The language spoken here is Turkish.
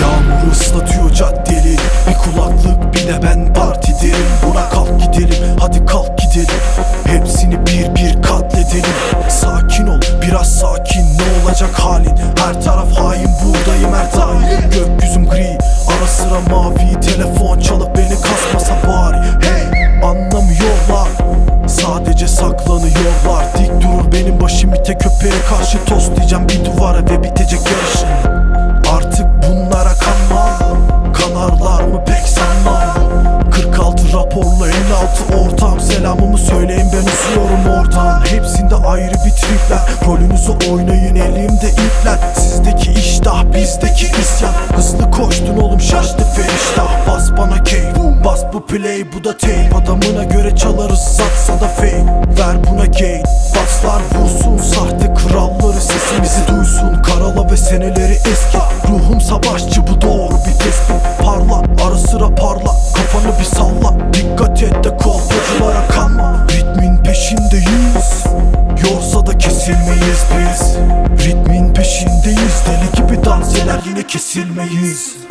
Yağmur ıslatıyor caddeleri Bir kulaklık bir ben parti derim Buna kalk gidelim hadi kalk gidelim. Hepsini bir bir katledelim. Sakin ol biraz sakin. Ne olacak halin mavi Telefon çalıp beni kasmasa bari. Hey! Anlamıyorlar. Sadece saklanıyorlar. Dik durur benim başım ite köpeğe karşı Tost diyeceğim. Bir duvara ve bitecek yarışın Artık bunlara kanmam. Kanarlar mı pek sanmam. 46 raporla 56 ortam. Selamımı söyleyin ben uzuyorum oradan Hepsinde ayrı bir tripler. Rolünüzü oynayın elimde ipler. Sizdeki iştah bizdeki isyan. Hızlı koştun oğlum şaştı play bu da tape Adamına göre çalarız satsa da fake Ver buna gate Baslar vursun sahte kralları Sesimizi duysun karala ve seneleri eski Ruhum savaşçı bu doğru bir tespit Parla ara sıra parla kafanı bir salla Dikkat et de kolpacılara kanma Ritmin peşindeyiz Yorsa da kesilmeyiz biz Ritmin peşindeyiz Deli gibi dans eder yine kesilmeyiz